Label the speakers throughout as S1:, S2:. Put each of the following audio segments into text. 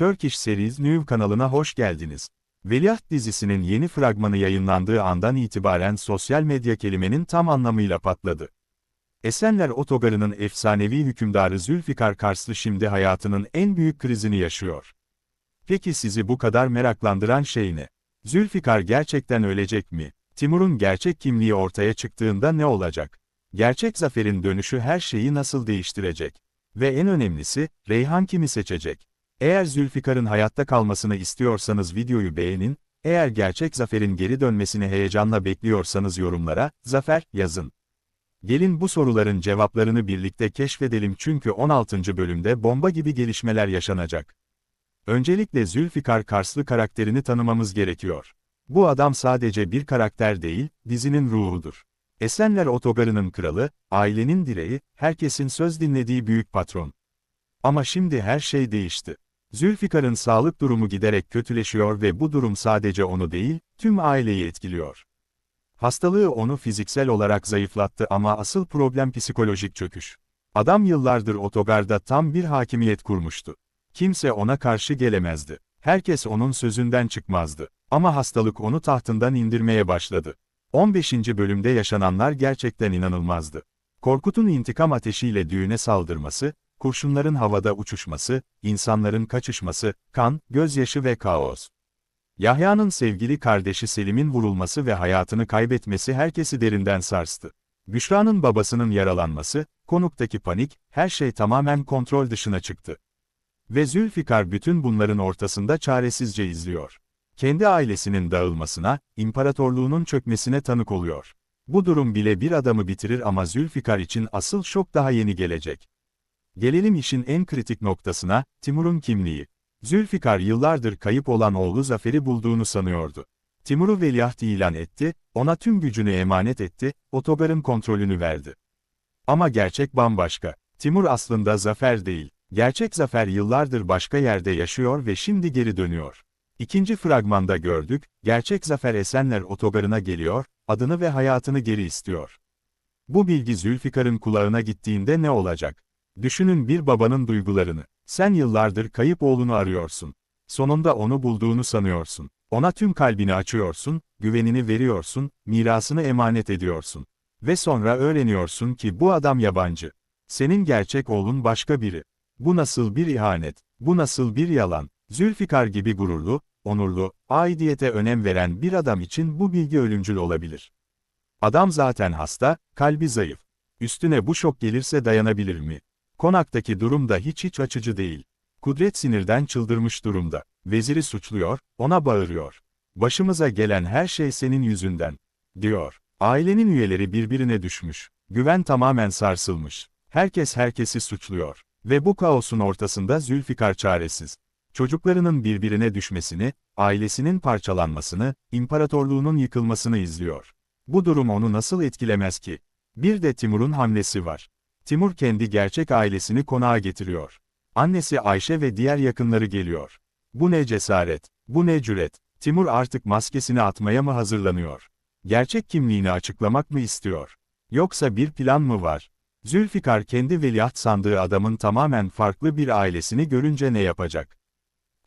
S1: Turkish Series New kanalına hoş geldiniz. Veliaht dizisinin yeni fragmanı yayınlandığı andan itibaren sosyal medya kelimenin tam anlamıyla patladı. Esenler Otogarı'nın efsanevi hükümdarı Zülfikar Karslı şimdi hayatının en büyük krizini yaşıyor. Peki sizi bu kadar meraklandıran şey ne? Zülfikar gerçekten ölecek mi? Timur'un gerçek kimliği ortaya çıktığında ne olacak? Gerçek zaferin dönüşü her şeyi nasıl değiştirecek? Ve en önemlisi, Reyhan kimi seçecek? Eğer Zülfikar'ın hayatta kalmasını istiyorsanız videoyu beğenin, eğer gerçek zaferin geri dönmesini heyecanla bekliyorsanız yorumlara, zafer, yazın. Gelin bu soruların cevaplarını birlikte keşfedelim çünkü 16. bölümde bomba gibi gelişmeler yaşanacak. Öncelikle Zülfikar Karslı karakterini tanımamız gerekiyor. Bu adam sadece bir karakter değil, dizinin ruhudur. Esenler Otogarı'nın kralı, ailenin direği, herkesin söz dinlediği büyük patron. Ama şimdi her şey değişti. Zülfikar'ın sağlık durumu giderek kötüleşiyor ve bu durum sadece onu değil, tüm aileyi etkiliyor. Hastalığı onu fiziksel olarak zayıflattı ama asıl problem psikolojik çöküş. Adam yıllardır otogarda tam bir hakimiyet kurmuştu. Kimse ona karşı gelemezdi. Herkes onun sözünden çıkmazdı. Ama hastalık onu tahtından indirmeye başladı. 15. bölümde yaşananlar gerçekten inanılmazdı. Korkut'un intikam ateşiyle düğüne saldırması, kurşunların havada uçuşması, insanların kaçışması, kan, gözyaşı ve kaos. Yahya'nın sevgili kardeşi Selim'in vurulması ve hayatını kaybetmesi herkesi derinden sarstı. Büşra'nın babasının yaralanması, konuktaki panik, her şey tamamen kontrol dışına çıktı. Ve Zülfikar bütün bunların ortasında çaresizce izliyor. Kendi ailesinin dağılmasına, imparatorluğunun çökmesine tanık oluyor. Bu durum bile bir adamı bitirir ama Zülfikar için asıl şok daha yeni gelecek. Gelelim işin en kritik noktasına, Timur'un kimliği. Zülfikar yıllardır kayıp olan oğlu Zafer'i bulduğunu sanıyordu. Timur'u veliaht ilan etti, ona tüm gücünü emanet etti, otogarın kontrolünü verdi. Ama gerçek bambaşka. Timur aslında Zafer değil. Gerçek Zafer yıllardır başka yerde yaşıyor ve şimdi geri dönüyor. İkinci fragmanda gördük, gerçek Zafer Esenler otogarına geliyor, adını ve hayatını geri istiyor. Bu bilgi Zülfikar'ın kulağına gittiğinde ne olacak? Düşünün bir babanın duygularını. Sen yıllardır kayıp oğlunu arıyorsun. Sonunda onu bulduğunu sanıyorsun. Ona tüm kalbini açıyorsun, güvenini veriyorsun, mirasını emanet ediyorsun. Ve sonra öğreniyorsun ki bu adam yabancı. Senin gerçek oğlun başka biri. Bu nasıl bir ihanet? Bu nasıl bir yalan? Zülfikar gibi gururlu, onurlu, aidiyete önem veren bir adam için bu bilgi ölümcül olabilir. Adam zaten hasta, kalbi zayıf. Üstüne bu şok gelirse dayanabilir mi? Konaktaki durum da hiç hiç açıcı değil. Kudret sinirden çıldırmış durumda. Veziri suçluyor, ona bağırıyor. Başımıza gelen her şey senin yüzünden, diyor. Ailenin üyeleri birbirine düşmüş. Güven tamamen sarsılmış. Herkes herkesi suçluyor. Ve bu kaosun ortasında Zülfikar çaresiz. Çocuklarının birbirine düşmesini, ailesinin parçalanmasını, imparatorluğunun yıkılmasını izliyor. Bu durum onu nasıl etkilemez ki? Bir de Timur'un hamlesi var. Timur kendi gerçek ailesini konağa getiriyor. Annesi Ayşe ve diğer yakınları geliyor. Bu ne cesaret, bu ne cüret. Timur artık maskesini atmaya mı hazırlanıyor? Gerçek kimliğini açıklamak mı istiyor? Yoksa bir plan mı var? Zülfikar kendi veliaht sandığı adamın tamamen farklı bir ailesini görünce ne yapacak?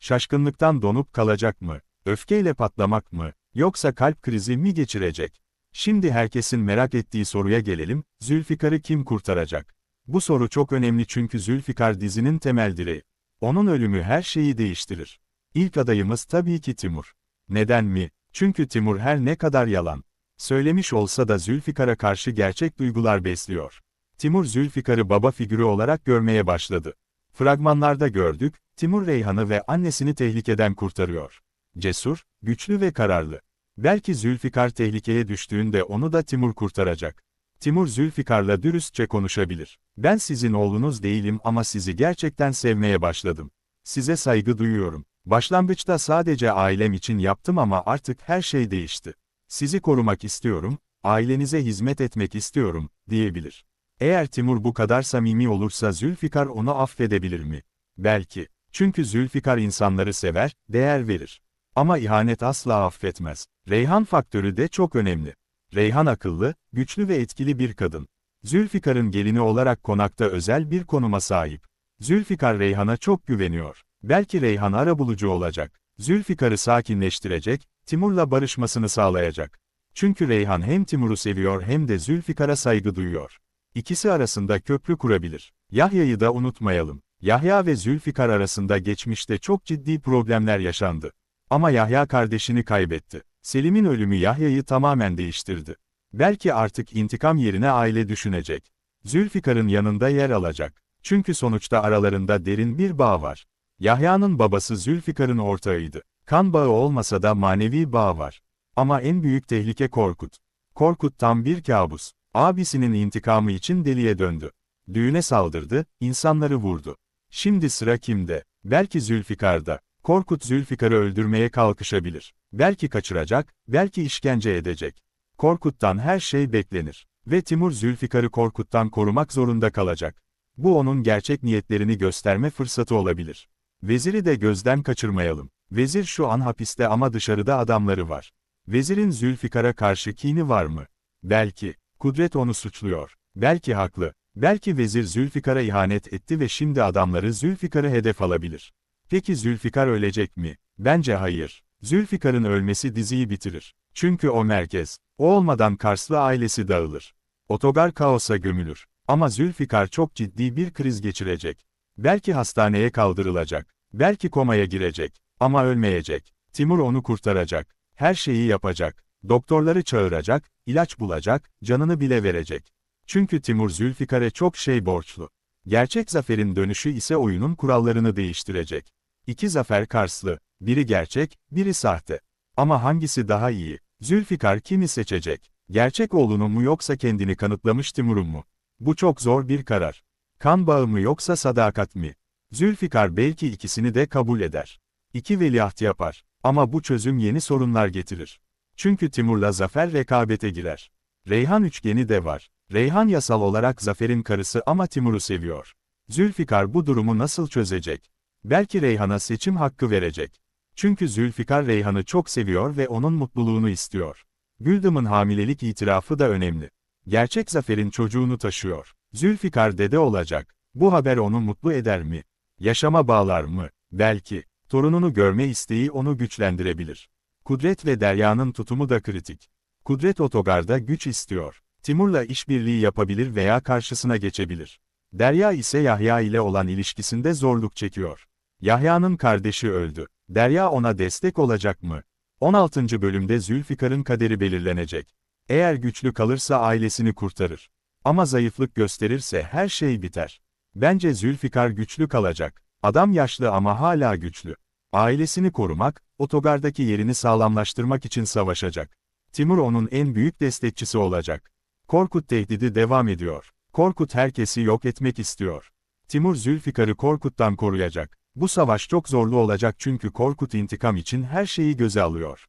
S1: Şaşkınlıktan donup kalacak mı? Öfkeyle patlamak mı? Yoksa kalp krizi mi geçirecek? Şimdi herkesin merak ettiği soruya gelelim, Zülfikar'ı kim kurtaracak? Bu soru çok önemli çünkü Zülfikar dizinin temel direği. Onun ölümü her şeyi değiştirir. İlk adayımız tabii ki Timur. Neden mi? Çünkü Timur her ne kadar yalan söylemiş olsa da Zülfikar'a karşı gerçek duygular besliyor. Timur Zülfikar'ı baba figürü olarak görmeye başladı. Fragmanlarda gördük, Timur Reyhan'ı ve annesini tehlikeden kurtarıyor. Cesur, güçlü ve kararlı. Belki Zülfikar tehlikeye düştüğünde onu da Timur kurtaracak. Timur Zülfikar'la dürüstçe konuşabilir. Ben sizin oğlunuz değilim ama sizi gerçekten sevmeye başladım. Size saygı duyuyorum. Başlangıçta sadece ailem için yaptım ama artık her şey değişti. Sizi korumak istiyorum, ailenize hizmet etmek istiyorum, diyebilir. Eğer Timur bu kadar samimi olursa Zülfikar onu affedebilir mi? Belki. Çünkü Zülfikar insanları sever, değer verir. Ama ihanet asla affetmez. Reyhan faktörü de çok önemli. Reyhan akıllı, güçlü ve etkili bir kadın. Zülfikar'ın gelini olarak konakta özel bir konuma sahip. Zülfikar Reyhan'a çok güveniyor. Belki Reyhan arabulucu olacak. Zülfikar'ı sakinleştirecek, Timur'la barışmasını sağlayacak. Çünkü Reyhan hem Timur'u seviyor hem de Zülfikar'a saygı duyuyor. İkisi arasında köprü kurabilir. Yahya'yı da unutmayalım. Yahya ve Zülfikar arasında geçmişte çok ciddi problemler yaşandı. Ama Yahya kardeşini kaybetti. Selim'in ölümü Yahya'yı tamamen değiştirdi. Belki artık intikam yerine aile düşünecek. Zülfikar'ın yanında yer alacak. Çünkü sonuçta aralarında derin bir bağ var. Yahya'nın babası Zülfikar'ın ortağıydı. Kan bağı olmasa da manevi bağ var. Ama en büyük tehlike Korkut. Korkut tam bir kabus. Abisinin intikamı için deliye döndü. Düğüne saldırdı, insanları vurdu. Şimdi sıra kimde? Belki Zülfikar'da. Korkut Zülfikar'ı öldürmeye kalkışabilir. Belki kaçıracak, belki işkence edecek. Korkut'tan her şey beklenir. Ve Timur Zülfikar'ı Korkut'tan korumak zorunda kalacak. Bu onun gerçek niyetlerini gösterme fırsatı olabilir. Veziri de gözden kaçırmayalım. Vezir şu an hapiste ama dışarıda adamları var. Vezirin Zülfikar'a karşı kini var mı? Belki. Kudret onu suçluyor. Belki haklı. Belki vezir Zülfikar'a ihanet etti ve şimdi adamları Zülfikar'ı hedef alabilir. Peki Zülfikar ölecek mi? Bence hayır. Zülfikar'ın ölmesi diziyi bitirir. Çünkü o merkez. O olmadan Karslı ailesi dağılır. Otogar kaosa gömülür. Ama Zülfikar çok ciddi bir kriz geçirecek. Belki hastaneye kaldırılacak. Belki komaya girecek. Ama ölmeyecek. Timur onu kurtaracak. Her şeyi yapacak. Doktorları çağıracak, ilaç bulacak, canını bile verecek. Çünkü Timur Zülfikar'a çok şey borçlu. Gerçek zaferin dönüşü ise oyunun kurallarını değiştirecek. İki zafer Karslı, biri gerçek, biri sahte. Ama hangisi daha iyi? Zülfikar kimi seçecek? Gerçek oğlunu mu yoksa kendini kanıtlamış Timur'un mu? Bu çok zor bir karar. Kan bağı mı yoksa sadakat mi? Zülfikar belki ikisini de kabul eder. İki veliaht yapar. Ama bu çözüm yeni sorunlar getirir. Çünkü Timur'la Zafer rekabete girer. Reyhan üçgeni de var. Reyhan yasal olarak Zafer'in karısı ama Timur'u seviyor. Zülfikar bu durumu nasıl çözecek? Belki Reyhan'a seçim hakkı verecek. Çünkü Zülfikar Reyhan'ı çok seviyor ve onun mutluluğunu istiyor. Güldüm'ün hamilelik itirafı da önemli. Gerçek Zafer'in çocuğunu taşıyor. Zülfikar dede olacak. Bu haber onu mutlu eder mi? Yaşama bağlar mı? Belki. Torununu görme isteği onu güçlendirebilir. Kudret ve Derya'nın tutumu da kritik. Kudret otogarda güç istiyor. Timur'la işbirliği yapabilir veya karşısına geçebilir. Derya ise Yahya ile olan ilişkisinde zorluk çekiyor. Yahya'nın kardeşi öldü. Derya ona destek olacak mı? 16. bölümde Zülfikar'ın kaderi belirlenecek. Eğer güçlü kalırsa ailesini kurtarır. Ama zayıflık gösterirse her şey biter. Bence Zülfikar güçlü kalacak. Adam yaşlı ama hala güçlü. Ailesini korumak, otogardaki yerini sağlamlaştırmak için savaşacak. Timur onun en büyük destekçisi olacak. Korkut tehdidi devam ediyor. Korkut herkesi yok etmek istiyor. Timur Zülfikar'ı Korkut'tan koruyacak. Bu savaş çok zorlu olacak çünkü Korkut intikam için her şeyi göze alıyor.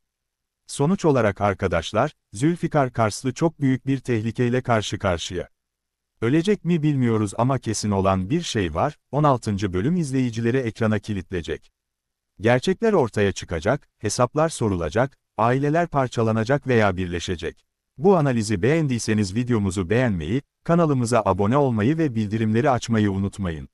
S1: Sonuç olarak arkadaşlar, Zülfikar Karslı çok büyük bir tehlikeyle karşı karşıya. Ölecek mi bilmiyoruz ama kesin olan bir şey var, 16. bölüm izleyicileri ekrana kilitlecek. Gerçekler ortaya çıkacak, hesaplar sorulacak, aileler parçalanacak veya birleşecek. Bu analizi beğendiyseniz videomuzu beğenmeyi, kanalımıza abone olmayı ve bildirimleri açmayı unutmayın.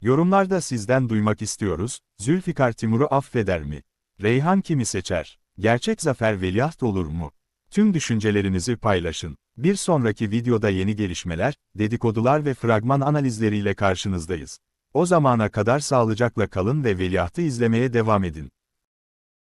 S1: Yorumlarda sizden duymak istiyoruz, Zülfikar Timur'u affeder mi? Reyhan kimi seçer? Gerçek zafer veliaht olur mu? Tüm düşüncelerinizi paylaşın. Bir sonraki videoda yeni gelişmeler, dedikodular ve fragman analizleriyle karşınızdayız. O zamana kadar sağlıcakla kalın ve veliahtı izlemeye devam edin.